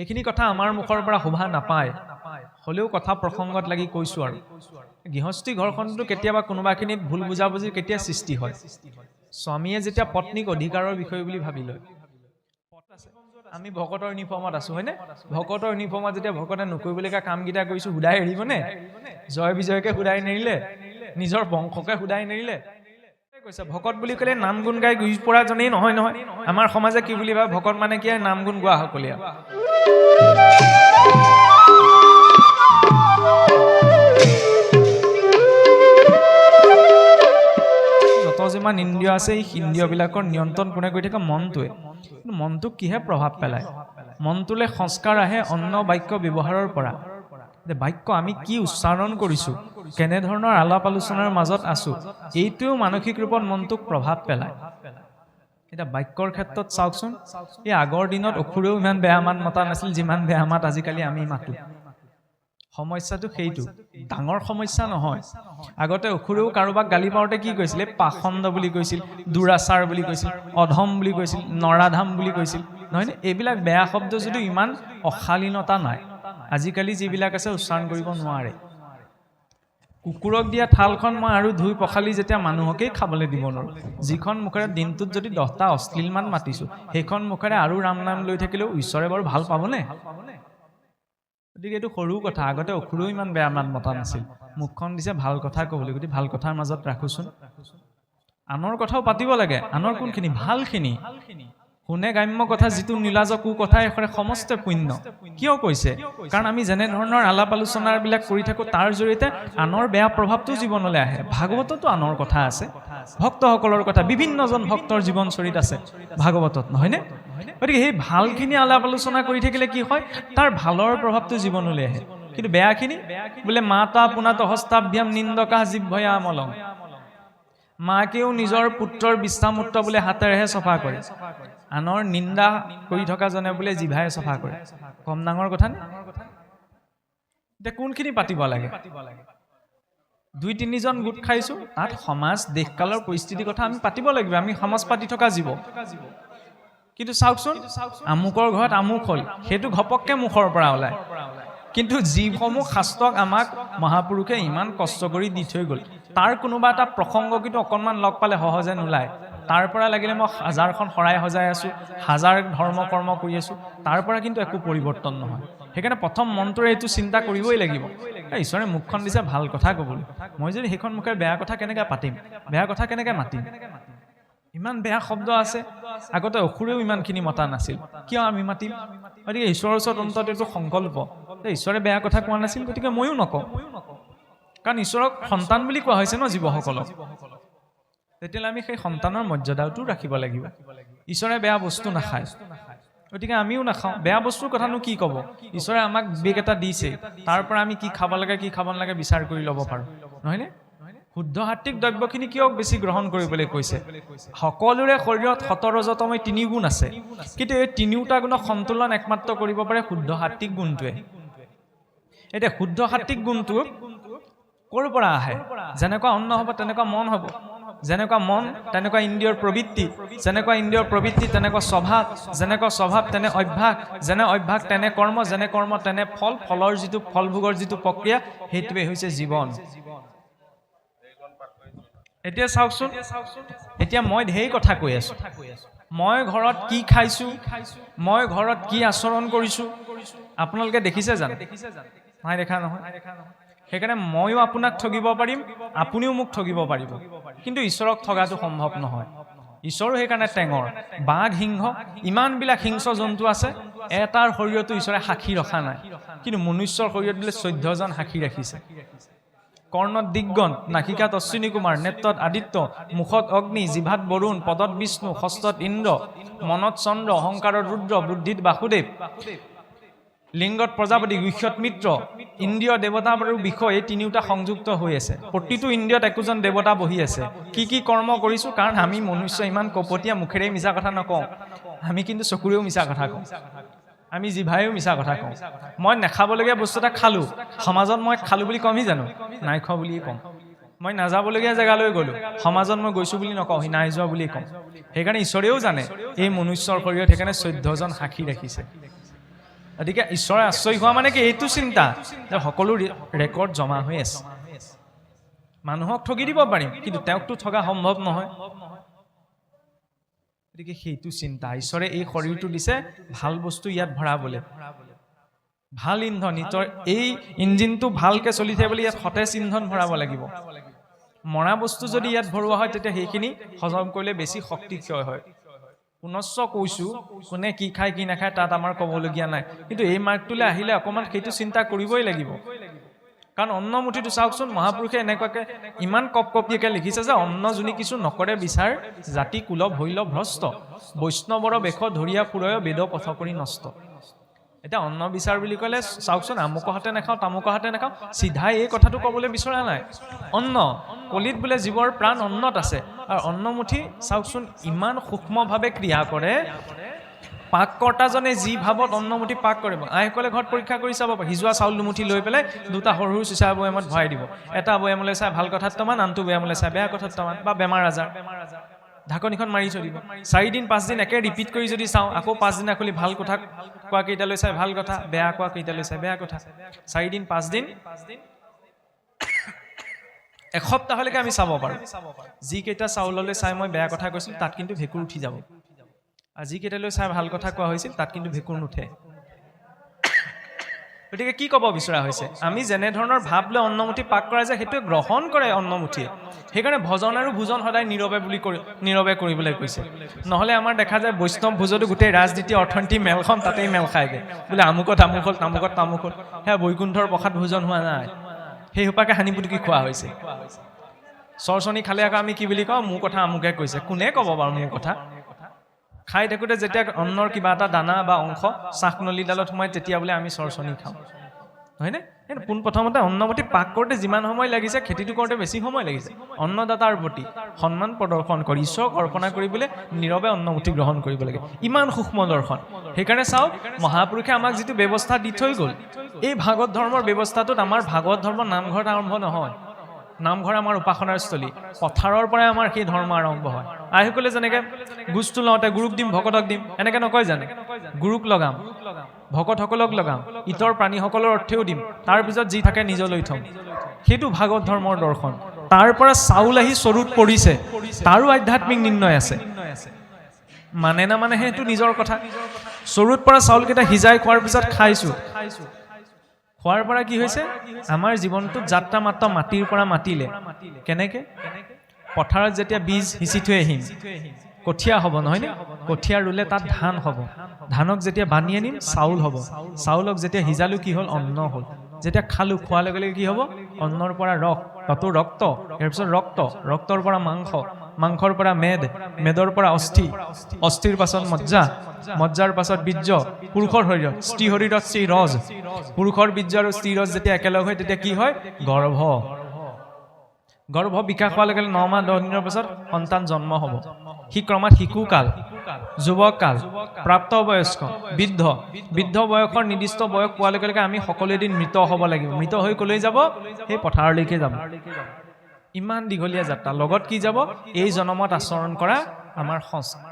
এইখিনি কথা আমাৰ মুখৰ পৰা শোভা নাপায়। হ'লেও কথা প্ৰসংগত লাগি কৈছোঁ আৰু। গৃহস্থী ঘৰখনতো কেতিয়াবা কোনোবাখিনিত ভুল বুজাবুজি কেতিয়া সৃষ্টি হয়? স্বামীয়ে যেতিয়া পত্নীক অধিকাৰৰ বিষয় বুলি ভাবি লয় আমি ভকতৰ ইউনিফৰ্মত আছো হয়নে? ভকতৰ ইউনিফৰ্মত যেতিয়া ভকতে নকৰিবলগীয়া কামকেইটা কৰিছো সুদাই এৰিবনে? জয় বিজয়কে সুদাই নেৰিলে? নিজৰ বংশকে সুদাই নেৰিলে? কৈছে ভকত বুলি ক'লে নাম গুণ গাই গুৰি পৰাজনেই নহয় নহয়। আমাৰ সমাজে কি বুলি ভাবে? ভকত মানে কি নাম গুণ গোৱা সকলীয়া যত যিমান ইন্দ্ৰিয় আছে এই ইন্দ্ৰিয়বিলাকৰ নিয়ন্ত্ৰণ কোনে কৰি থাকে? মনটোৱে। কিন্তু মনটোক কিহে প্ৰভাৱ পেলায়? মনটোলৈ সংস্কাৰ আহে অন্য বাক্য ব্যৱহাৰৰ পৰা। যে বাক্য আমি কি উচ্চাৰণ কৰিছোঁ? কেনেধৰণৰ আলাপ আলোচনাৰ মাজত আছোঁ এইটোৱেও মানসিক ৰূপত মনটোক প্ৰভাৱ পেলায়। এতিয়া বাক্যৰ ক্ষেত্ৰত চাওকচোন এই আগৰ দিনত অসুৰেও ইমান বেয়া মাত মতা নাছিল যিমান বেয়া মাত আজিকালি আমি মাতোঁ। সমস্যাটো সেইটো ডাঙৰ সমস্যা নহয়। আগতে অসুৰেও কাৰোবাক গালি পাওঁতে কি কৈছিল পাখণ্ড বুলি কৈছিল দুৰাচাৰ বুলি কৈছিল অধম বুলি কৈছিল নৰাধাম বুলি কৈছিল নহয়নে? এইবিলাক বেয়া শব্দ যদিও ইমান অশালীনতা নাই আজিকালি যিবিলাক আছে উচ্চাৰণ কৰিব নোৱাৰে। কুকুৰক দিয়া থালখন মই আৰু ধুই পখালি যেতিয়া মানুহকেই খাবলৈ দিব নোৱাৰোঁ। যিখন মুখেৰে দিনটোত যদি দহটা অশ্লীলমান মাতিছোঁ সেইখন মুখেৰে আৰু ৰাম নাম লৈ থাকিলেও ঈশ্বৰে বাৰু ভাল পাবনে? গতিকে এইটো সৰু কথা আগতে অসুৰেও ইমান বেয়া মাত মতা নাছিল। মুখখন দিছে ভাল কথা ক'বলৈ গতিকে ভাল কথাৰ মাজত ৰাখোচোন। আনৰ কথাও পাতিব লাগে আনৰ কোনখিনি? ভালখিনি। শুনে গ্ৰাম্য কথা যিটো নীলাজ কু কথা এষৰে সমস্ত পুণ্য। কিয় কৈছে? কাৰণ আমি যেনেধৰণৰ আলাপ আলোচনাবিলাক কৰি থাকোঁ, তাৰ জৰিয়তে আনৰ বেয়া প্ৰভাৱটো জীৱনলৈ আহে। ভাগৱততো আনৰ কথা আছে। ভক্তসকলৰ কথা, বিভিন্নজন ভক্তৰ জীৱনচৰিত আছে ভাগৱতত, নহয়নে? গতিকে সেই ভালখিনি আলাপ আলোচনা কৰি থাকিলে কি হয়? তাৰ ভালৰ প্ৰভাৱটো জীৱনলৈ আহে। কিন্তু বেয়াখিনি? বোলে মাতা পোনাত হস্তাভ্যাম নিন্দকা জিভয়া আমলং মাকেও নিজৰ পুত্ৰৰ বিশ্বামূত্ৰ বোলে হাতেৰেহে চফা কৰে। আনৰ নিন্দা কৰি থকাজনে বোলে জিভাই চফা কৰে। কম ডাঙৰ কথা নে? এতিয়া কোনখিনি পাতিব লাগে? দুই, তিনিজন গোট খাইছোঁ। তাত সমাজ, দেশকালৰ পৰিস্থিতিৰ কথা আমি পাতিব লাগিব। আমি সমাজ পাতি থকা জীৱ। কিন্তু চাওকচোন, আমুকৰ ঘৰত আমুক হ'ল। সেইটো ঘপককৈ মুখৰ পৰা ওলায়। কিন্তু যিসমূহ শাস্ত্ৰক আমাক মহাপুৰুষে ইমান কষ্ট কৰি দি থৈ গ'ল। তাৰ কোনোবা এটা প্ৰসংগ কিন্তু অকণমান লগ পালে সহজে নোলায়। তাৰ পৰা লাগিলে মই হাজাৰখন শৰাই সজাই আছোঁ, হাজাৰ ধৰ্ম কৰ্ম কৰি আছোঁ, তাৰ পৰা কিন্তু একো পৰিৱৰ্তন নহয়। সেইকাৰণে প্ৰথম মনটোৰে এইটো চিন্তা কৰিবই লাগিব। এই ঈশ্বৰে মুখখন দিছে ভালো কথা ক'বলৈ। মই যদি সেইখন মুখেৰে বেয়া কথা কেনেকৈ পাতিম? বেয়া কথা কেনেকৈ মাতিম? ইমান বেয়া শব্দ আছে। আগতে অসুৰেও ইমানখিনি মতা নাছিল। কিয় আমি মাতিম? গতিকে ঈশ্বৰৰ ওচৰত অন্তত এইটো সংকল্প। ঈশ্বৰে বেয়া কথা কোৱা নাছিল, গতিকে ময়ো নকওঁ। কাৰণ ঈশ্বৰক সন্তান বুলি কোৱা হৈছে ন জীৱসকলক। তেতিয়াহ'লে আমি সেই সন্তানৰ মৰ্যাদাটো ৰাখিব লাগিব। ঈশ্বৰে বেয়া বস্তু নাখায়। গতিকে আমিও নাখাওঁ। বেয়া বস্তুৰ কথানো কি ক'ব? ঈশ্বৰে আমাক বিবেক এটা দিছে। তাৰ পৰা আমি কি খাব লাগে, কি খাব নালাগে বিচাৰ কৰি ল'ব পাৰোঁ। নহয়নে? শুদ্ধ সাত্বিক দ্ৰব্যখিনি কিয় বেছি গ্ৰহণ কৰিবলৈ কৈছে? সকলোৰে শৰীৰত সতৰজতময় তিনি গুণ আছে। কিন্তু এই তিনিওটা গুণক সন্তুলন একমাত্ৰ কৰিব পাৰে শুদ্ধ সাত্বিক গুণটোৱে। এতিয়া শুদ্ধ সাত্বিক গুণটো ক'ৰ পৰা আহে? যেনেকুৱা অন্ন হ'ব, তেনেকুৱা মন হ'ব। যেনেকুৱা মন, তেনেকুৱা ইন্দ্ৰিয়ৰ প্ৰবৃত্তি। যেনেকুৱা ইন্দ্ৰিয়ৰ প্ৰবৃত্তি, তেনেকুৱা স্বভাৱ। যেনেকুৱা স্বভাৱ, তেনে অভ্যাস। যেনে অভ্যাস, তেনে কৰ্ম। যেনে কৰ্ম, তেনে ফল। ফলৰ যিটো, ফলভোগৰ যিটো প্ৰক্ৰিয়া, সেইটোৱে হৈছে জীৱন। এতিয়া চাওকচোন। এতিয়া মই ঢেৰ কথা কৈ আছোঁ। মই ঘৰত কি খাইছোঁ, মই ঘৰত কি আচৰণ কৰিছোঁ, আপোনালোকে দেখিছে জানো? নাই দেখা নহয়। সেইকাৰণে ময়ো আপোনাক ঠগিব পাৰিম, আপুনিও মোক ঠগিব পাৰিব। কিন্তু ঈশ্বৰক ঠগাটো সম্ভৱ নহয়। ঈশ্বৰো সেইকাৰণে টেঙৰ, বাঘ, সিংহ, ইমানবিলাক হিংস্ৰ জন্তু আছে, এটাৰ শৰীৰতো ঈশ্বৰে সাক্ষী ৰখা নাই। কিন্তু মনুষ্যৰ শৰীৰত বোলে চৈধ্যজন সাক্ষী ৰাখিছে। কৰ্ণত দিগগণ নাসিকাত অশ্বিনী কুমাৰ, নেত্ৰত আদিত্য, মুখত অগ্নি, জিভাত বৰুণ, পদত বিষ্ণু, হস্তত ইন্দ্ৰ, মনত চন্দ্ৰ, অহংকাৰত ৰুদ্ৰ, বুদ্ধিত বাসুদেৱ, লিংগত প্ৰজাপতি, গুহ্যত মিত্ৰ, ইন্দ্ৰিয় দেৱতাবোৰৰ বিষয় এই তিনিওটা সংযুক্ত হৈ আছে। প্ৰতিটো ইন্দ্ৰিয়ত একোজন দেৱতা বহি আছে। কি কি কৰ্ম কৰিছোঁ কাৰণ আমি মনুষ্য ইমান কপটীয়া মুখেৰে মিছা কথা নকওঁ। আমি কিন্তু চকুৰেও মিছা কথা কওঁ। আমি জিভাইও মিছা কথা কওঁ। মই নাখাবলগীয়া বস্তু এটা খালোঁ। সমাজত মই খালোঁ বুলি কমহি জানো? নাই খোৱা বুলিয়ে ক'ম। মই নাযাবলগীয়া জেগালৈ গ'লোঁ। সমাজত মই গৈছোঁ বুলি নকওঁ, সি নাই যোৱা বুলিয়ে কওঁ। সেইকাৰণে ঈশ্বৰেও জানে, এই মনুষ্যৰ শৰীৰত সেইকাৰণে চৈধ্যজন সাক্ষী ৰাখিছে গতিকে ঈশ্বৰে আশ্ৰয় হোৱা মানে কি? এইটো চিন্তা যে সকলো ৰেকৰ্ড জমা হৈ আছে। মানুহক ঠগি দিব পাৰিম কিন্তু তেওঁকতো ঠগা সম্ভৱ নহয়। গতিকে সেইটো চিন্তা। ঈশ্বৰে এই শৰীৰটো দিছে ভালো বস্তু ইয়াত ভৰাবলৈ। ভালো ইন্ধন ইতৰ এই ইঞ্জিনটো ভালকে চলি বুলি ইয়াত সতেজ ইন্ধন ভৰাব লাগিব। মৰা বস্তু যদি ইয়াত ভৰোৱা হয়, তেতিয়া সেইখিনি হজম কৰিলে বেছি শক্তি ক্ষয় হয়। পুনশ্চ কৈছোঁ, কোনে কি খায়, কি নাখায়, তাত আমাৰ ক'বলগীয়া নাই। কিন্তু এই মাৰ্গটোলৈ আহিলে অকণমান সেইটো চিন্তা কৰিবই লাগিব। কাৰণ অন্নমুঠিটো চাওকচোন, মহাপুৰুষে এনেকুৱাকে ইমান কপ কপিয়াকে লিখিছে যে অন্ন যোনি কিছু নকৰে বিচাৰ, জাতি, কুল, ভৈল, ভ্ৰষ্ট, বৈষ্ণৱৰ বেশ, ধৰিয়া ফুৰয় বেদ পথ কৰি নষ্ট। এতিয়া অন্ন বিচাৰ বুলি ক'লে, চাওকচোন, আমুকৰ হাতে নাখাওঁ, তামুকৰ হাতে নাখাওঁ, চিধাই এই কথাটো ক'বলৈ বিচৰা নাই। অন্ন, কলিত বোলে জীৱৰ প্ৰাণ অন্নত আছে, আৰু অন্নমুঠি চাওকচোন, ইমান সূক্ষ্মভাৱে ক্ৰিয়া কৰে পাককৰ্তাজনে যি ভাৱত অন্নমুঠি পাক কৰিব, আইসকলে ঘৰত পৰীক্ষা কৰি চাব সিজোৱা চাউল দুমুঠি লৈ পেলাই দুটা সৰু সৰু চিচা বৈয়ামত ভৰাই দিব। এটা বৈয়ামলৈ চাই ভালো কথাত্বমান আনটো বৈয়ামলৈ চাই বেয়া কথাত্বমান বা বেমাৰ আজাৰ। ঢাকনিখন মাৰি দিব। চাৰিদিন, পাঁচদিন একে ৰিপিট কৰি যদি চাওঁ, আকৌ পাঁচদিনা খুলি ভালো কথা কোৱা কেইটালৈ চাই ভালো কথা, বেয়া কোৱা কেইটালৈ চাই বেয়া কথা। চাৰিদিন, পাঁচদিন, এসপ্তাহলৈকে আমি চাব পাৰোঁ। যিকেইটা চাউললৈ চাই মই বেয়া কথা কৈছিলোঁ, তাত কিন্তু ভেঁকুৰ উঠি যাব। আৰু যিকেইটালৈ চাই ভালো কথা কোৱা হৈছিল? তাত কিন্তু ভেঁকুৰ নুঠে। গতিকে কি ক'ব বিচৰা হৈছে? আমি যেনেধৰণৰ ভাৱ লৈ অন্নমুঠি পাক কৰা যায়, সেইটোৱে গ্ৰহণ কৰে অন্নমুঠিয়ে। সেইকাৰণে ভজন আৰু ভোজন সদায় নীৰৱে বুলি কৰি, নীৰৱে কৰিবলৈ কৈছে। নহ'লে আমাৰ দেখা যায় বৈষ্ণৱ ভোজতো গোটেই ৰাজনীতি, অৰ্থনীতি, মেলখন তাতেই মেল খায়গৈ। বোলে আমুকত আমুক হ'ল, তামুকত তামুক হ'ল। সেয়া বৈকুণ্ঠৰ প্ৰসাদ ভোজন হোৱা নাই। সেই সোপাকে সানি পুটুকি খোৱা হৈছে। চৰচনি খালে আকৌ আমি কি বুলি কওঁ? মোৰ কথা আমুকে কৈছে। কোনে ক'ব বাৰু মোৰ কথা? খাই থাকোঁতে যেতিয়া অন্নৰ কিবা এটা দানা বা অংশ চাহ নলীডালত সোমাই তেতিয়া বোলে আমি চৰচনি খাওঁ। হয়নে এই পোনপ্ৰথমতে অন্নমতি পাক কৰোঁতে যিমান সময় লাগিছে, খেতিটো কৰোঁতে বেছি সময় লাগিছে। অন্নদাতাৰ প্ৰতি সন্মান প্ৰদৰ্শন কৰি, ঈশ্বৰক অৰ্পণা কৰিবলৈ নীৰৱে অন্নমুঠি গ্ৰহণ কৰিব লাগে। ইমান সূক্ষ্ম দৰ্শন। সেইকাৰণে চাওক, মহাপুৰুষে আমাক যিটো ব্যৱস্থা দি থৈ গ'ল, এই ভাগৱত ধৰ্মৰ ব্যৱস্থাটোত আমাৰ ভাগৱত ধৰ্ম নামঘৰত আৰম্ভ নহয়। নামঘৰ আমাৰ উপাসনাৰ স্থলী। পথাৰৰ পৰাই আমাৰ সেই ধৰ্ম আৰম্ভ হয়। আইসকলে যেনেকে গোজটো লওঁতে গুৰুক দিম, ভকতক দিম, এনেকে নকয় জানে? গুৰুক লগাম, ভকতসকলক লগাম, ইতৰ প্ৰাণীসকলৰ অৰ্থেও দিম তাৰপিছত যি থাকে নিজলৈ থ'ম। সেইটো ভাগৱত ধৰ্মৰ দৰ্শন। তাৰ পৰা চাউল আহি চৰুত পৰিছে। তাৰো আধ্যাত্মিক নিৰ্ণয় আছে। মানে না মানে সেইটো নিজৰ কথা। চৰুত পৰা চাউলকেইটা সিজাই খোৱাৰ পিছত খাইছোঁ। খোৱাৰ পৰা কি হৈছে? আমাৰ জীৱনটোত যাত্ৰা মাত্ৰ মাটিৰ পৰা মাতিলে। কেনেকে? পথাৰত যেতিয়া বীজ সিঁচি থৈ আহিম কঠীয়া হ'ব নহয়নে কঠীয়া ৰুলে তাত ধান হ'ব। ধানক যেতিয়া বান্ধি আনিম চাউল হ'ব। চাউলক যেতিয়া সিজালো কি হ'ল? অন্ন হ'ল। যেতিয়া খালোঁ খোৱাৰ লগে লগে কি হ'ব? অন্নৰ পৰা ৰস তাতো ৰক্ত। ইয়াৰ পিছত ৰক্ত। ৰক্তৰ পৰা মাংস। মাংসৰ পৰা মেদ, মেদৰ পৰা অস্থি, অস্থিৰ পাছত মজ্জা, মজ্জাৰ পাছত বীৰ্য, পুৰুষৰ শৰীৰত, স্ত্ৰী শৰীৰত শ্ৰী ৰজ, পুৰুষৰ বীৰ্য আৰু স্ত্ৰী ৰজ যেতিয়া একেলগ হয়, তেতিয়া কি হয়? গৰ্ভ। গৰ্ভ বিকাশ হোৱাৰ লগে লগে ন মাহ, দহ দিনৰ পাছত সন্তান জন্ম হ'ব। সি ক্ৰমাৎ শিশুকাল যুৱকাল প্ৰাপ্তবয়স্ক বৃদ্ধ। বৃদ্ধ বয়সৰ নিৰ্দিষ্ট বয়স পোৱাৰ লগে লগে আমি সকলো এদিন মৃত হ'ব লাগিব। মৃত হৈ ক'লৈ যাব? সেই পথাৰলৈকে যাব। ইমান দীঘলীয়া যাত্ৰা। লগত কি যাব? এই জনমত আচৰণ কৰা আমাৰ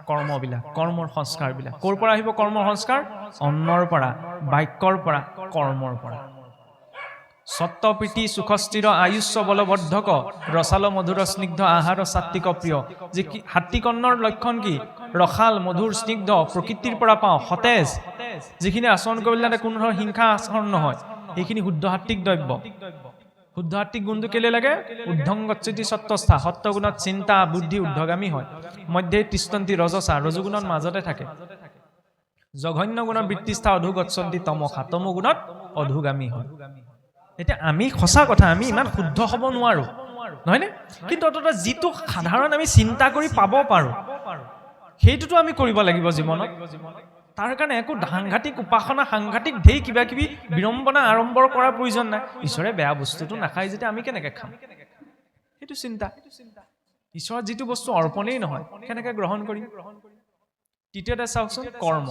কৰ্মবিলাক, কৰ্মৰ সংস্কাৰবিলাক। ক'ৰ পৰা আহিব কৰ্মৰ সংস্কাৰ? অন্নৰ পৰা, বাক্যৰ পৰা, কৰ্মৰ পৰা। সত্যপ্ৰীতি সুখস্থিৰ আয়ুষ্য বলবৰ্ধক ৰসাল, মধুৰ, স্নিগ্ধ, আহাৰ, সাত্বিক, প্ৰিয়। যে কি হাতীকৰ্ণৰ লক্ষণ কি? ৰসাল, মধুৰ, স্নিগ্ধ, প্ৰকৃতিৰ পৰা পাওঁ, সতেজ। যিখিনি আচৰণ কৰিবলৈ কোনো ধৰণৰ হিংসা আচৰণ নহয়। সেইখিনি শুদ্ধ সাত্বিক দ্ৰব্য। শুদ্ধ সাত্বিক গুণটো কেলে লাগে? উদ্ধংগচ্যুতি সত্তস্থা সত্যগুণত চিন্তা বুদ্ধি উদ্ধগামী হয়। মধ্যে তিস্তন্তি ৰজসা ৰজগুণত মাজতে থাকে। জঘন্য গুণত বৃত্তিস্থা অধুগচ্ছন্তি তমসা তমগুণত অধুগামী হয়। এতিয়া আমি সঁচা কথা আমি ইমান শুদ্ধ হ'ব নোৱাৰোঁ নহয়নে? কিন্তু অন্ততঃ যিটো সাধাৰণ আমি চিন্তা কৰি পাব পাৰোঁ সেইটোতো আমি কৰিব লাগিব জীৱনত। তাৰ কাৰণে একো সাংঘাতিক উপাসনা, সাংঘাতিক ঢেৰ কিবা কিবি বিড়ম্বনা আড়ম্বৰ কৰাৰ প্ৰয়োজন নাই। ঈশ্বৰে বেয়া বস্তুটো নাখায় যেতিয়া আমি কেনেকৈ খাম? সেইটো চিন্তা। ঈশ্বৰত যিটো বস্তু অৰ্পণেই নহয়, কেনেকৈ গ্ৰহণ কৰিম? তৃতীয়তে চাওকচোন, কৰ্ম।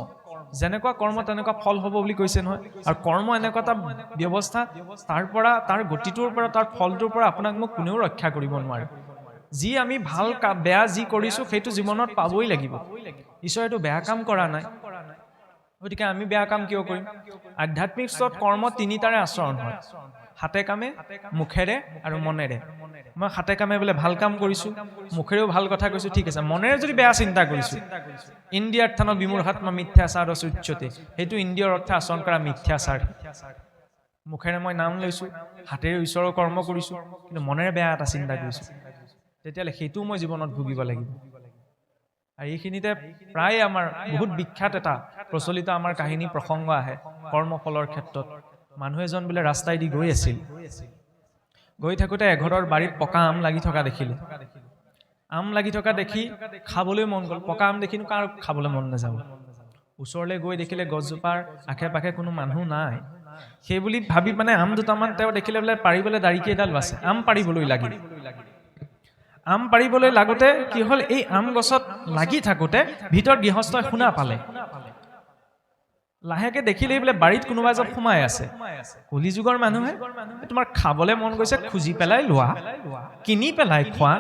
যেনেকুৱা কৰ্ম তেনেকুৱা ফল হ'ব বুলি কৈছে নহয়। আৰু কৰ্ম এনেকুৱা এটা ব্যৱস্থা, তাৰ পৰা, তাৰ গতিটোৰ পৰা, তাৰ ফলটোৰ পৰা আপোনাক মোক কোনেও ৰক্ষা কৰিব নোৱাৰে। যি আমি ভালো বেয়া যি কৰিছোঁ, সেইটো জীৱনত পাবই লাগিব। ঈশ্বৰে এইটো বেয়া কাম কৰা নাই। গতিকে আমি বেয়া কাম কিয় কৰিম? আধ্যাত্মিক স্তৰত কৰ্ম তিনিটাৰে আচৰণ হয়। হাতে কামে, মুখেৰে আৰু মনেৰে। মই হাতে কামে বোলে ভালো কাম কৰিছোঁ, মুখেৰেও ভালো কথা কৈছোঁ, ঠিক আছে। মনেৰে যদি বেয়া চিন্তা কৰিছোঁ, ইণ্ডিয়াৰ থানত বিমূঢ়াত্মা মিথ্যাচাৰ উচ্যতে সেইটো ইন্দ্ৰিয়ৰ অৰ্থে আচৰণ কৰা মিথ্যাচাৰ। মুখেৰে মই নাম লৈছোঁ, হাতেৰে ঈশ্বৰৰ কৰ্ম কৰিছোঁ, কিন্তু মনেৰে বেয়া এটা চিন্তা কৰিছোঁ। তেতিয়াহ'লে সেইটোও মই জীৱনত ভুগিব লাগিব। আৰু এইখিনিতে প্ৰায় আমাৰ বহুত বিখ্যাত এটা প্ৰচলিত আমাৰ কাহিনী প্ৰসংগ আহে, কৰ্মফলৰ ক্ষেত্ৰত। মানুহ এজন বোলে ৰাস্তাইদি গৈ আছিল। গৈ থাকোঁতে এঘৰৰ বাৰীত পকা আম লাগি থকা দেখিলে। আম লাগি থকা দেখি খাবলৈ মন গ'ল। পকা আম দেখিনো কাৰ খাবলৈ মন নাযাব। ওচৰলৈ গৈ দেখিলে গছজোপাৰ আশে পাশে কোনো মানুহ নাই। সেই বুলি ভাবি মানে আম দুটামান তেওঁ দেখিলে বোলে পাৰিবলৈ দাৰিকেইডাল আছে। আম পাৰিবলৈ লাগিল। আম পাৰিবলৈ লাগোতে কি হ'ল? এই আম গছত লাগি থাকোতে ভিতৰত গৃহস্থই শুনা পালে। লাহেকে দেখিলেই বোলে বাৰীত কোনোবা এজন সোমাই আছে। কলিযুগৰ মানুহে, তোমাৰ খাবলৈ মন গৈছে, খুজি পেলাই লোৱা। কিনি পেলাই খোৱা।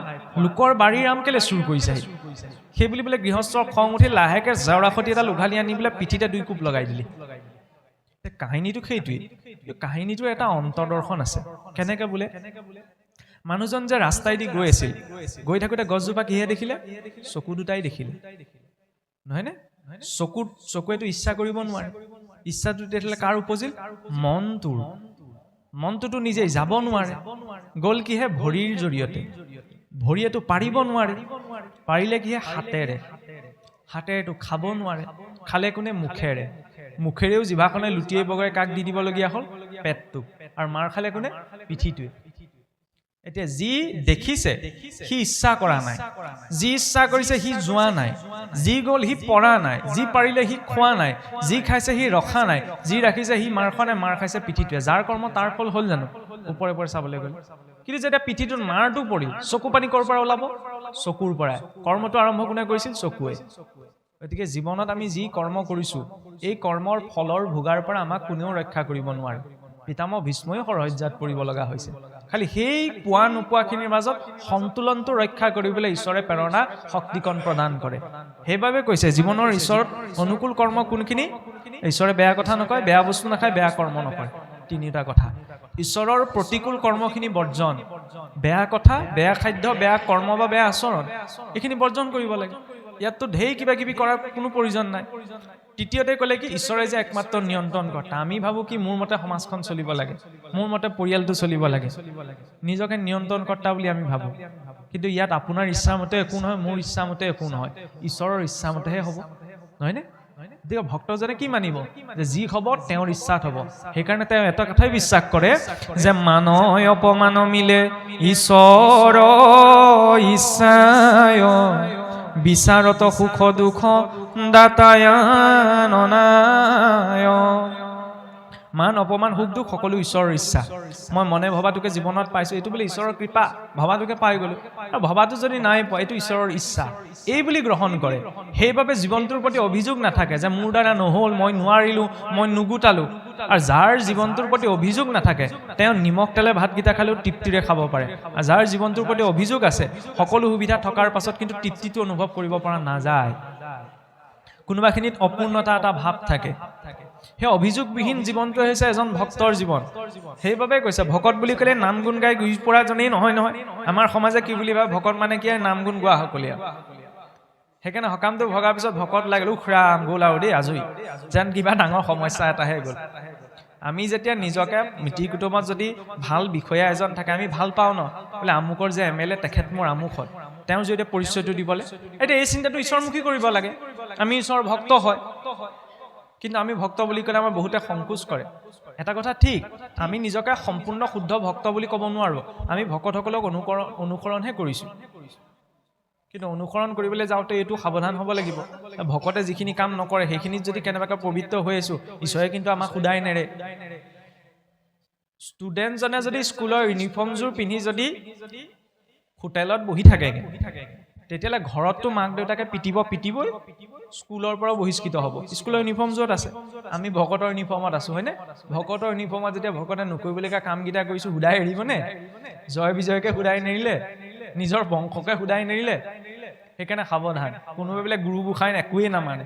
লোকৰ বাৰীৰ আম কেলে চুৰ কৰিছে সেই বুলি বোলে গৃহস্থৰ খং উঠি লাহেকে জেওৰাখতি এডাল উঘালি আনি বোলে পিঠিতে দুই কোপ লগাই দিলে। কাহিনীটো সেইটোৱেই। কাহিনীটোৰ এটা অন্তৰ্দৰ্শন আছে। কেনেকে বোলে? মানুহজন যে ৰাস্তাইদি গৈ আছিল, গৈ থাকোঁতে গছজোপা কিহে দেখিলে? চকু দুটাই দেখিলে। নহয়নে চকুত, চকুৱেতো ইচ্ছা কৰিব নোৱাৰে। ইচ্ছাটো তেতিয়াহ'লে কাৰ উপজিল? মনটোৰ। মনটোতো নিজেই যাব নোৱাৰে। গ'ল কিহে? ভৰিৰ জৰিয়তে। ভৰিয়েতো পাৰিব নোৱাৰে। পাৰিলে কিহে? হাতেৰে। হাতেৰেতো খাব নোৱাৰে। খালে কোনে? মুখেৰে। মুখেৰেও জিভাখনে লুটিয়াই বগৰাই কাক দি দিবলগীয়া হ'ল? পেটটোক। আৰু মাৰ খালে কোনে? পিঠিটোৱে। এতিয়া যি দেখিছে সি ইচ্ছা কৰা নাই। যি ইচ্ছা কৰিছে সি যোৱা নাই। যি গ'ল সি পৰা নাই। যি পাৰিলে সি খোৱা নাই। যি খাইছে সি ৰখা নাই। যি ৰাখিছে সি মাৰ খোৱা নাই মাৰ খাইছে পিঠিটোৱে। যাৰ কৰ্ম তাৰ ফল হ'ল জানো? ওপৰে ওপৰে চাবলৈ গ'লে। কিন্তু যেতিয়া পিঠিটোত মাৰটো পৰিল চকু পানী ক'ৰ পৰা ওলাব? চকুৰ পৰাই। কৰ্মটো আৰম্ভ কোনে কৰিছিল? চকুৱে। গতিকে জীৱনত আমি যি কৰ্ম কৰিছোঁ এই কৰ্মৰ ফলৰ ভোগাৰ পৰা আমাক কোনেও ৰক্ষা কৰিব নোৱাৰে। পিতামহ ভীষ্ময়ো সৰহজ্যাত পৰিব লগা হৈছে। খালি সেই পোৱা নোপোৱাখিনিৰ মাজত সন্তুলনটো ৰক্ষা কৰিবলৈ ঈশ্বৰে প্ৰেৰণা শক্তিকণ প্ৰদান কৰে। সেইবাবে কৈছে, জীৱনৰ ঈশ্বৰত অনুকূল কৰ্ম কোনখিনি? ঈশ্বৰে বেয়া কথা নকয়, বেয়া বস্তু নাখায়, বেয়া কৰ্ম নকৰে তিনিটা কথা। ঈশ্বৰৰ প্ৰতিকূল কৰ্মখিনি বৰ্জন। বেয়া কথা, বেয়া খাদ্য, বেয়া কৰ্ম বা বেয়া আচৰণ, এইখিনি বৰ্জন কৰিব লাগে। ইয়াততো ঢেৰ কিবা কিবি কৰাৰ কোনো প্ৰয়োজন নাই। তৃতীয়তে ক'লে কি, ঈশ্বৰে যে একমাত্ৰ নিয়ন্ত্ৰণ কৰ্তা, আমি ভাবোঁ কি মোৰ মতে সমাজখন চলিব লাগে, মোৰ মতে পৰিয়ালটো চলিব লাগে, নিজকে নিয়ন্ত্ৰণ কৰ্তা বুলি আমি ভাবোঁ। কিন্তু ইয়াত আপোনাৰ ইচ্ছামতে একো নহয়, মোৰ ইচ্ছামতে একো নহয়, ঈশ্বৰৰ ইচ্ছামতেহে হ'ব। নহয়নে? গতিকে ভক্তজনে কি মানিব? যে যি হ'ব, তেওঁৰ ইচ্ছাত হ'ব। সেইকাৰণে তেওঁ এটা কথাই বিশ্বাস কৰে যে মানয় অপমান মিলে ঈশ্বৰ ইচ্ছায় বিচাৰত সুখ দুখ দাতায়াননায়। মান অপমান, সুখ দুখ, সকলো ঈশ্বৰৰ ইচ্ছা। মই মনে ভবাটোকে জীৱনত পাইছোঁ। এইটো বোলে ঈশ্বৰৰ কৃপা। ভবাটোকে পাই গ'লোঁ। আৰু ভবাটো যদি নাই পোৱা, এইটো ঈশ্বৰৰ ইচ্ছা। এই বুলি গ্ৰহণ কৰে। সেইবাবে জীৱনটোৰ প্ৰতি অভিযোগ নাথাকে যে মোৰ দ্বাৰা নহ'ল, মই নোৱাৰিলোঁ, মই নুগুটালোঁ। আৰু যাৰ জীৱনটোৰ প্ৰতি অভিযোগ নাথাকে, তেওঁ নিমখ তেলে ভাতকেইটা খালেও তৃপ্তিৰে খাব পাৰে। আৰু যাৰ জীৱনটোৰ প্ৰতি অভিযোগ আছে, সকলো সুবিধা থকাৰ পাছত কিন্তু তৃপ্তিটো অনুভৱ কৰিব পৰা নাযায়। কোনোবাখিনিত অপূৰ্ণতা এটা ভাৱ থাকে। সেই অভিযোগবিহীন জীৱনটো হৈছে এজন ভক্তৰ জীৱন। সেইবাবে কৈছে ভকত বুলি ক'লে নাম গুণ গাই গুৰি পৰাজনেই নহয় নহয়। আমাৰ সমাজে কি বুলি ভাবে ভকত মানে কি? নাম গুণ গোৱা সকলীয়া। সেইকাৰণে সকামটো ভগাৰ পিছত ভকত লাগিলে উখৰাম গ'ল আৰু দেই আজৰি। যেন কিবা ডাঙৰ সমস্যা এটাহে গ'ল। আমি যেতিয়া নিজকে মিতিৰ কুটুমত যদি ভাল বিষয়া এজন থাকে আমি ভাল পাওঁ ন? বোলে আমুকৰ যে এম এল এ তেখেত মোৰ আমুকত। তেওঁৰ যদি পৰিচয়টো দিবলৈ এতিয়া এই চিন্তাটো ঈশ্বৰমুখী কৰিব লাগে। আমি ঈশ্বৰৰ ভক্ত হয়। কিন্তু আমি ভক্ত বুলি ক'লে আমাৰ বহুতে সংকোচ কৰে। এটা কথা ঠিক, আমি নিজকে সম্পূৰ্ণ শুদ্ধ ভক্ত বুলি ক'ব নোৱাৰোঁ। আমি ভকতসকলক অনুকৰণ অনুসৰণহে কৰিছোঁ। কিন্তু অনুসৰণ কৰিবলৈ যাওঁতে এইটো সাৱধান হ'ব লাগিব। ভকতে যিখিনি কাম নকৰে, সেইখিনিত যদি কেনেবাকৈ পবিত্ৰ হৈ আছোঁ, ঈশ্বৰে কিন্তু আমাক সোধাই নেৰে। ষ্টুডেণ্টজনে যদি স্কুলৰ ইউনিফৰ্মযোৰ পিন্ধি যদি হোটেলত বহি থাকেগৈ তেতিয়াহ'লে ঘৰততো মাক দেউতাকে পিটিব পিটিবই স্কুলৰ পৰাও বহিষ্কৃত হ'ব। স্কুলৰ ইউনিফৰ্ম য'ত আছে? আমি ভকতৰ ইউনিফৰ্মত আছোঁ হয়নে? ভকতৰ ইউনিফৰ্মত যেতিয়া ভকতে নকৰিবলগীয়া কামকেইটা কৰিছোঁ সোধাই এৰিবনে জয় বিজয়কে সোধাই নেৰিলে? নিজৰ বংশকে সোধাই নেৰিলে? সেইকাৰণে সাৱধান। কোনোবাই বোলে গুৰু গোসাঁই একোৱেই নামানে।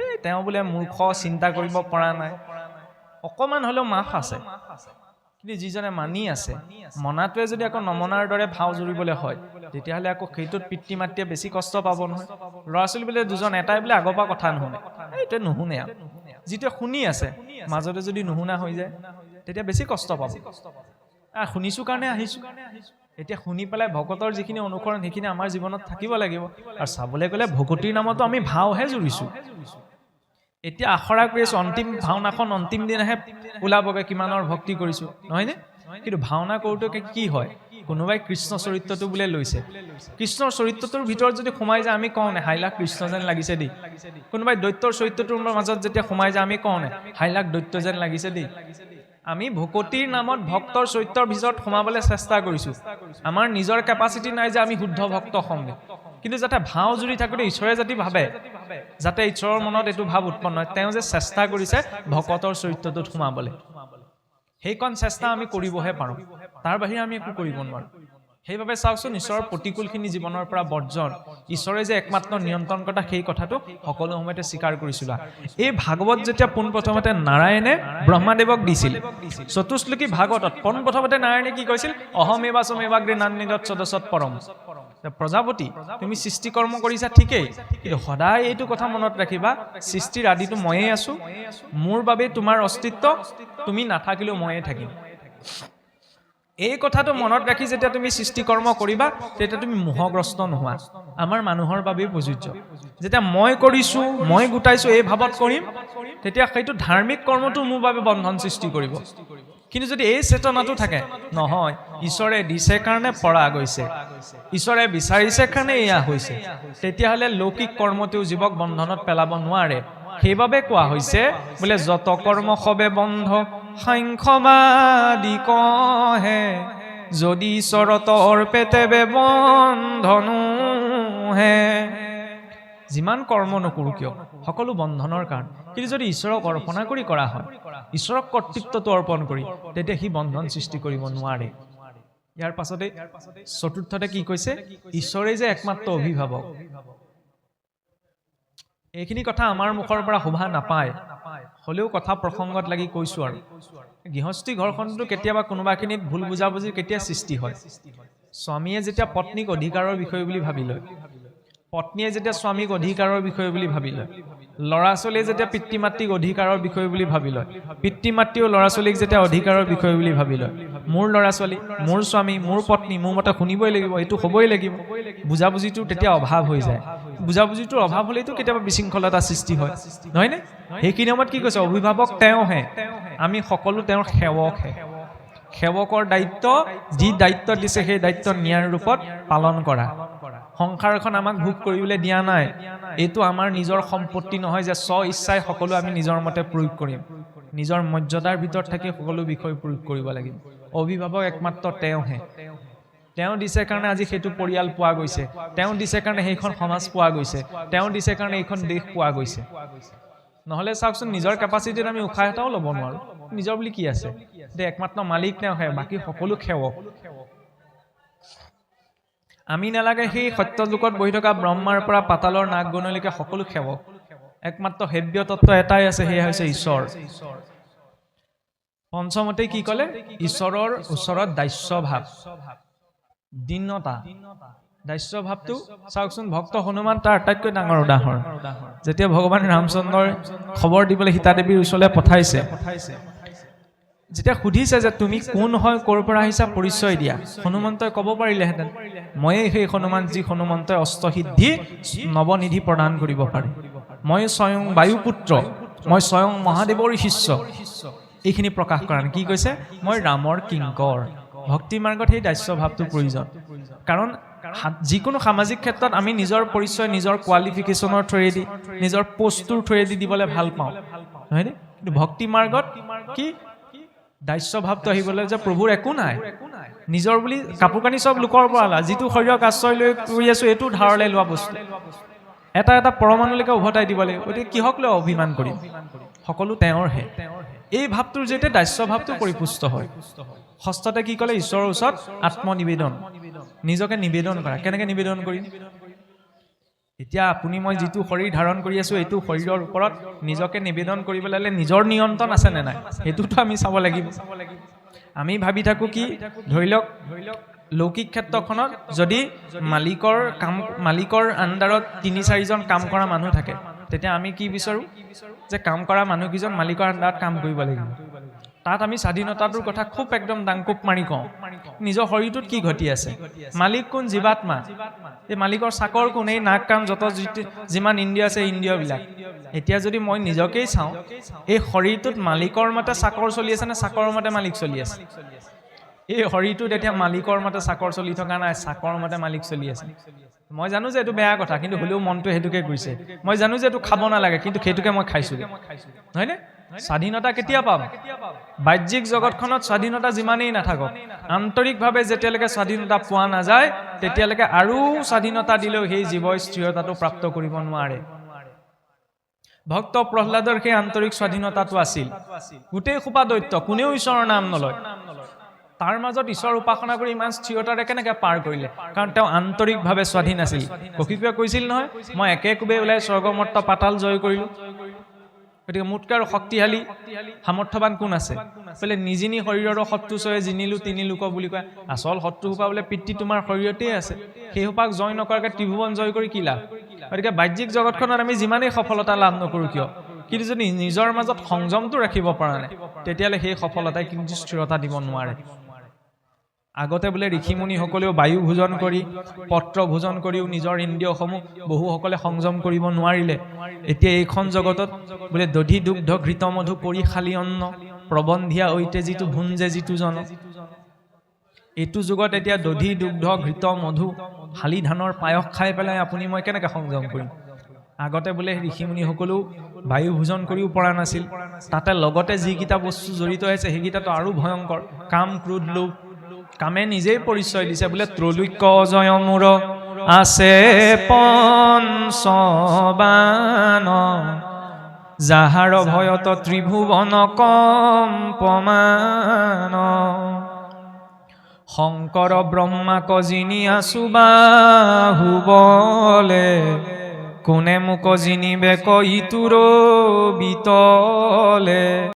এই তেওঁ বোলে মূৰ্খ চিন্তা কৰিব পৰা নাই। অকণমান হ'লেও মাফ আছে। কিন্তু যিজনে মানি আছে মনাটোৱে যদি আকৌ নমনাৰ দৰে ভাও জুৰিবলৈ হয় তেতিয়াহ'লে আকৌ সেইটোত পিতৃ মাতৃয়ে বেছি কষ্ট পাব নহয়। ল'ৰা ছোৱালী বোলে দুজন এটাই বোলে আগৰ পৰা কথা নুশুনে। এইটোৱে নুশুনে আৰু। যিটোৱে শুনি আছে মাজতে যদি নুশুনা হৈ যায় তেতিয়া বেছি কষ্ট পাব। শুনিছোঁ কাৰণে আহিছোঁ। এতিয়া শুনি পেলাই ভকতৰ যিখিনি অনুকৰণ সেইখিনি আমাৰ জীৱনত থাকিব লাগিব। আৰু চাবলৈ গ'লে ভকতিৰ নামতো আমি ভাওহে জুৰিছোঁ। এতিয়া আখৰা কৰি আছো অন্তিম ভাওনাখন অন্তিম দিনাহে ওলাবগৈ, কিমানৰ ভক্তি কৰিছো। নহয়নে? কিন্তু ভাওনা কৰোঁতে কি হয়? কোনোবাই কৃষ্ণ চৰিত্ৰটো বোলে লৈছে। কৃষ্ণৰ চৰিত্ৰটোৰ ভিতৰত যদি সোমাই যায়, আমি কওঁ নে হাইলাক কৃষ্ণ যেন লাগিছে দেই। কোনোবাই দৈত্যৰ চৰিত্ৰটোৰ মাজত যেতিয়া সোমাই যায়, আমি কওঁ নে হাইলাক দৈত্য যেন লাগিছে দেই। আমি ভকতিৰ নামত ভক্তৰ চৰিত্ৰৰ ভিতৰত সোমাবলৈ চেষ্টা কৰিছোঁ। আমাৰ নিজৰ কেপাচিটি নাই যে আমি শুদ্ধ ভক্ত হমগে। কিন্তু যাতে ভাও জুৰি থাকোঁতে ঈশ্বৰে যদি ভাবে, যাতে ঈশ্বৰৰ মনত এইটো ভাৱ উৎপন্ন হয়, তেওঁ যে চেষ্টা কৰিছে ভকতৰ চৰিত্ৰটোত সোমাবলৈ। সেইকণ চেষ্টা আমি কৰিবহে পাৰোঁ। তাৰ বাহিৰে আমি একো কৰিব নোৱাৰোঁ। সেইবাবে চাওকচোন, ঈশ্বৰৰ প্ৰতিকূলখিনি জীৱনৰ পৰা বৰ্জন, ঈশ্বৰে যে একমাত্ৰ নিয়ন্ত্ৰণকৰ্তা সেই কথাটো সকলো সময়তে স্বীকাৰ কৰিছিলো। এই ভাগৱত যেতিয়া পোনপ্ৰথমতে নাৰায়ণে ব্ৰহ্মাদেৱক দিছিল চতুশ্লোকী ভাগৱতত পোনপ্ৰথমতে নাৰায়ণে কি কৈছিল অহমেবাচম এবাগ্ৰে নান্নিদত সদস্যত পৰম। প্ৰজাপতি, তুমি সৃষ্টি কৰ্ম কৰিছা ঠিকেই, কিন্তু সদায় এইটো কথা মনত ৰাখিবা, সৃষ্টিৰ আদিটো ময়েই আছো, মোৰ বাবে তোমাৰ অস্তিত্ব, তুমি নাথাকিলেও ময়ে থাকিম। এই কথাটো মনত ৰাখি যেতিয়া তুমি সৃষ্টিকৰ্ম কৰিবা, তেতিয়া তুমি মোহগ্ৰস্ত নোহোৱা, আমাৰ মানুহৰ বাবেই প্ৰযোজ্য। যেতিয়া মই কৰিছোঁ, মই গোটাইছোঁ, এই ভাৱত কৰিম, তেতিয়া সেইটো ধাৰ্মিক কৰ্মটো মোৰ বাবে বন্ধন সৃষ্টি কৰিব। কিন্তু যদি এই চেতনাটো থাকে, নহয়। ঈশ্বৰে দিছে কাৰণে পৰা গৈছে। ঈশ্বৰে বিচাৰিছে কাৰণে এয়া হৈছে। তেতিয়াহ'লে লৌকিক কৰ্মতেও জীৱক বন্ধনত পেলাব নোৱাৰে। সেইবাবে কোৱা হৈছে, বোলে, যত কৰ্ম সবে বন্ধ, সাংখ্যবাদী কহে, যদি ঈশ্বৰতৰ পেটেবে বন্ধনো হে যিমান কৰ্ম নকৰোঁ কিয়? সকলো বন্ধনৰ কাৰণ। কিন্তু যদি ঈশ্বৰক অৰ্পণা কৰি কৰা হয়, ঈশ্বৰক কৰ্তৃত্বটো অৰ্পণ কৰি, তেতিয়া সি বন্ধন সৃষ্টি কৰিব নোৱাৰে। ইয়াৰ পাছতে চতুৰ্থতে কি কৈছে? ঈশ্বৰেই যে একমাত্ৰ অভিভাৱক। এইখিনি কথা আমাৰ মুখৰ পৰা শোভা নাপায়। হ'লেও কথা প্ৰসংগত লাগি কৈছোঁ আৰু। গৃহস্থী ঘৰখনতো কেতিয়াবা কোনোবাখিনিত ভুল বুজাবুজি কেতিয়া সৃষ্টি হয়? স্বামীয়ে যেতিয়া পত্নীক অধিকাৰৰ বিষয় বুলি ভাবি লয় পত্নীয়ে যেতিয়া স্বামীক অধিকাৰৰ বিষয় বুলি ভাবি লয় ল'ৰা ছোৱালীয়ে যেতিয়া পিতৃ মাতৃক অধিকাৰৰ বিষয় বুলি ভাবি লয় পিতৃ মাতৃও ল'ৰা ছোৱালীক যেতিয়া অধিকাৰৰ বিষয় বুলি ভাবি লয় মোৰ ল'ৰা ছোৱালী মোৰ স্বামী, মোৰ পত্নী, মোৰ মতে শুনিবই লাগিব, এইটো হ'বই লাগিব। বুজাবুজিটো তেতিয়া অভাৱ হৈ যায়। বুজাবুজিটোৰ অভাৱ হ'লেইতো কেতিয়াবা বিশৃংখলতা সৃষ্টি হয়। নহয়নে? সেইখিনি সময়ত কি কৈছে? অভিভাৱক তেওঁহে, আমি সকলো তেওঁৰ সেৱকহে। সেৱকৰ দায়িত্ব, যি দায়িত্ব দিছে, সেই দায়িত্ব ন্যায় ৰূপত পালন কৰা। সংসাৰখন আমাক ভোগ কৰিবলৈ দিয়া নাই। এইটো আমাৰ নিজৰ সম্পত্তি নহয় যে স্ব ইচ্ছাই সকলো আমি নিজৰ মতে প্ৰয়োগ কৰিম। নিজৰ মৰ্যাদাৰ ভিতৰত থাকি সকলো বিষয় প্ৰয়োগ কৰিব লাগিব। অভিভাৱক একমাত্ৰ তেওঁহে। তেওঁ দিছে কাৰণে আজি সেইটো পৰিয়াল পোৱা গৈছে। তেওঁ দিছে কাৰণে সেইখন সমাজ পোৱা গৈছে। তেওঁ দিছে কাৰণে এইখন দেশ পোৱা গৈছে। নহ'লে চাওকচোন, নিজৰ কেপাচিটিত আমি উশাহ এটাও ল'ব নোৱাৰোঁ। নিজৰ বুলি কি আছে? এতিয়া একমাত্ৰ মালিক তেওঁহে, বাকী সকলো সেৱক। আমি নালাগে সেই সত্যলোকত বহি থকা ব্ৰহ্মাৰ পৰা পাতালৰ নাগ গণলৈকে সকলো সেৱক একমাত্ৰ সেব্য তত্ত্ব এটাই আছে, সেয়া হৈছে ঈশ্বৰ। পঞ্চমতে কি ক'লে? ঈশ্বৰৰ ওচৰত দাস্য ভাৱ দীনতা। দাস্য ভাৱটো চাওকচোন, ভক্ত হনুমান তাৰ আটাইতকৈ ডাঙৰ উদাহৰণ। যেতিয়া ভগৱান ৰামচন্দ্ৰই খবৰ দিবলৈ সীতা দেৱীৰ ওচৰলৈ পঠাইছে যেতিয়া সুধিছে যে তুমি কোন হয়, ক'ৰ পৰা আহিছা, পৰিচয় দিয়া। হনুমন্তই ক'ব পাৰিলেহেঁতেন, ময়েই সেই হনুমান যি হনুমন্তই অষ্টসিদ্ধি নৱনিধি প্ৰদান কৰিব পাৰে। মই স্বয়ং বায়ুপুত্ৰ, মই স্বয়ং মহাদেৱৰ শিষ্য। এইখিনি প্ৰকাশ কৰা নাই কি কৈছে? মই ৰামৰ কিংকৰ। ভক্তি মাৰ্গত সেই দাস্য ভাৱটো প্ৰয়োজন। কাৰণ যিকোনো সামাজিক ক্ষেত্ৰত আমি নিজৰ পৰিচয়, নিজৰ কোৱালিফিকেশ্যনৰ থ্ৰুৱেদি নিজৰ পষ্টটোৰ থ্ৰুৱেদি দিবলৈ ভালো পাওঁ। নহয়নে কিন্তু ভক্তি মাৰ্গত কি দাস্য ভাৱটো আহিবলৈ যে প্ৰভুৰ একো নাই। নিজৰ বুলি কাপোৰ কানি চব লোকৰ পৰা লোৱা যিটো শৰীৰক আশ্ৰয় লৈ কৰি আছো এইটো ধাৰলৈ লোৱা বস্তু। এটা এটা পৰমাণুলৈকে উভতাই দিব লাগিব গতিকে কিহক লৈ অভিমান কৰিম? সকলো তেওঁৰহে এই ভাৱটোৰ জৰিয়তে দাস্য ভাৱটো পৰিপুষ্ট হয়। ষষ্ঠতে কি ক'লে? ঈশ্বৰৰ ওচৰত আত্মনিবেদন। নিজকে নিবেদন কৰা। কেনেকৈ নিবেদন কৰিম? এতিয়া আপুনি মই যিটো শৰীৰ ধাৰণ কৰি আছোঁ, এইটো শৰীৰৰ ওপৰত নিজকে নিবেদন কৰিবলৈ হ'লে নিজৰ নিয়ন্ত্ৰণ আছেনে নাই? সেইটোতো আমি চাব লাগিব। আমি ভাবি থাকোঁ কি ধৰি লওক ধৰি লওক, লৌকিক ক্ষেত্ৰখনত যদি মালিকৰ কাম, মালিকৰ আণ্ডাৰত তিনি, চাৰিজন কাম কৰা মানুহ থাকে, তেতিয়া আমি কি বিচাৰোঁ? যে কাম কৰা মানুহকেইজন মালিকৰ আণ্ডাৰত কাম কৰিব লাগিব। তাত আমি স্বাধীনতাটোৰ কথা খুব একদম দাংকোপ মাৰি কওঁ। নিজৰ শৰীৰটোত কি ঘটি আছে? মালিক কোন? জীৱাত্মা। এই মালিকৰ চাকৰ কোন? এই নাক কাণ, যত যিমান ইন্দ্ৰিয় আছে ইন্দ্ৰিয়বিলাক। এতিয়া যদি মই নিজকেই চাওঁ, এই শৰীৰটোত মালিকৰ মতে চাকৰ চলি আছে নে চাকৰ মতে মালিক চলি আছে? এই শৰীৰটোত এতিয়া মালিকৰ মতে চাকৰ চলি থকা নাই, চাকৰ মতে মালিক চলি আছে। মই জানো যে এইটো বেয়া কথা, কিন্তু হ'লেও মনটোৱে সেইটোকে কৰিছে মই জানো যে এইটো খাব নালাগে, কিন্তু সেইটোকে মই খাইছোগে। হয়নে? স্বাধীনতা কেতিয়া পাম? বাহ্যিক জগতখনত স্বাধীনতা যিমানেই নাথাকক আন্তৰিকভাৱে যেতিয়ালৈকে স্বাধীনতা পোৱা নাযায় তেতিয়ালৈকে আৰু স্বাধীনতা দিলেও সেই জীৱই স্থিৰতাটো প্ৰাপ্ত কৰিব নোৱাৰে। ভক্ত প্ৰহ্লাদৰ সেই আন্তৰিক স্বাধীনতাটো আছিল। গোটেই সোপা দৈত্য কোনেও ঈশ্বৰৰ নাম নলয়। তাৰ মাজত ঈশ্বৰ উপাসনা কৰি ইমান স্থিৰতাৰে কেনেকে পাৰ কৰিলে? কাৰণ তেওঁ আন্তৰিকভাৱে স্বাধীন আছিল। কশিপুৱে কৈছিল নহয় মই একে কোবে ওলাই স্বৰ্গমৰ্ত পাতাল জয় কৰিলো। গতিকে মোতকৈ শক্তিশালী, সামৰ্থ্যৱান কোন আছে? বোলে নিজিনি শৰীৰৰ শত্ৰু চৰে জিনিলো তিনি লোক বুলি কয়। আচল শত্ৰুসোপা বোলে পিতৃ তোমাৰ শৰীৰতেই আছে। সেইসোপাক জয় নকৰাকৈ ত্ৰিভুৱন জয় কৰি কি লাভ? গতিকে বাহ্যিক জগতখনত আমি যিমানেই সফলতা লাভ নকৰোঁ কিয়? কিন্তু যদি নিজৰ মাজত সংযমটো ৰাখিব পৰা নাই, তেতিয়াহ'লে সেই সফলতাই কিন্তু স্থিৰতা দিব নোৱাৰে। আগতে বোলে ঋষিমুনিসকলেও বায়ু ভোজন কৰি পত্ৰ ভোজন কৰিও নিজৰ ইন্দ্ৰিয়সমূহ বহুসকলে সংযম কৰিব নোৱাৰিলে। এতিয়া এইখন জগতত বোলে দধি দুগ্ধ ঘৃত মধু পৰি খালী অন্ন প্ৰবন্ধিয়া ঐতে যিটো ভুঞ্জে যিটো জন। এইটো যুগত এতিয়া দধি দুগ্ধ ঘৃত মধু শালি ধানৰ পায়স খাই পেলাই আপুনি মই কেনেকৈ সংযম কৰিম? আগতে বোলে ঋষিমুনিসকলেও বায়ু ভোজন কৰিও পৰা নাছিল। তাতে লগতে যিকেইটা বস্তু জড়িত হৈছে সেইকেইটাতো আৰু ভয়ংকৰ। কাম ক্ৰোধ লোভ কামে নিজেই পৰিচয় দিছে, বোলে, ত্ৰৈলোক্য জয় মূৰ আছে পঞ্চবান যাহাৰ ভয়ত ত্ৰিভুৱন কম্পমান। শংকৰ ব্ৰহ্মাক জিনি আছো বাহুবলে কোনে মোক জিনিবে কইতুৰ বিতলে।